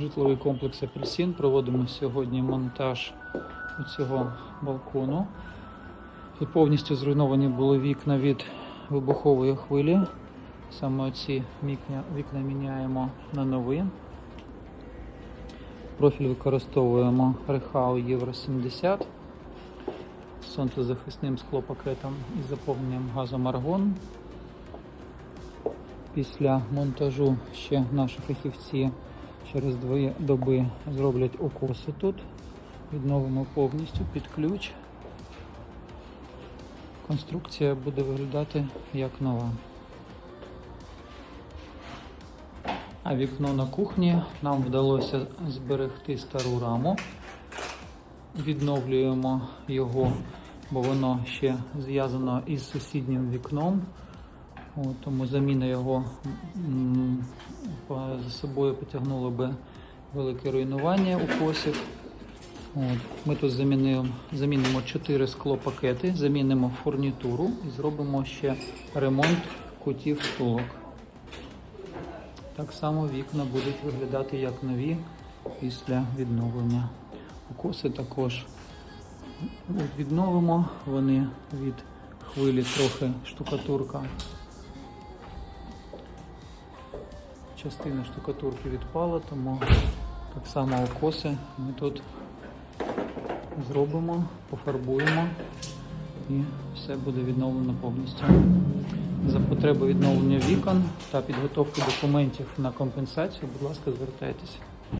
Житловий комплекс Апельсин. Проводимо сьогодні монтаж цього балкону. І повністю зруйновані були вікна від вибухової хвилі. Саме ці вікна, вікна міняємо на нові. Профіль використовуємо Рехау Євро 70 з сонцезахисним склопакетом і заповненням газом аргон. Після монтажу ще наші фахівці через дві доби зроблять укоси тут. Відновимо повністю під ключ. Конструкція буде виглядати як нова. А вікно на кухні нам вдалося зберегти стару раму. Відновлюємо його, бо воно ще зв'язано із сусіднім вікном. От, тому заміна його за собою потягнула би велике руйнування укосів. От, ми тут замінимо, замінимо 4 склопакети, замінимо фурнітуру і зробимо ще ремонт кутів втулок. Так само вікна будуть виглядати як нові після відновлення. Укоси також відновимо, вони від хвилі трохи штукатурка. Частина штукатурки відпала, тому так само окоси ми тут зробимо, пофарбуємо і все буде відновлено повністю. За потреби відновлення вікон та підготовки документів на компенсацію, будь ласка, звертайтеся.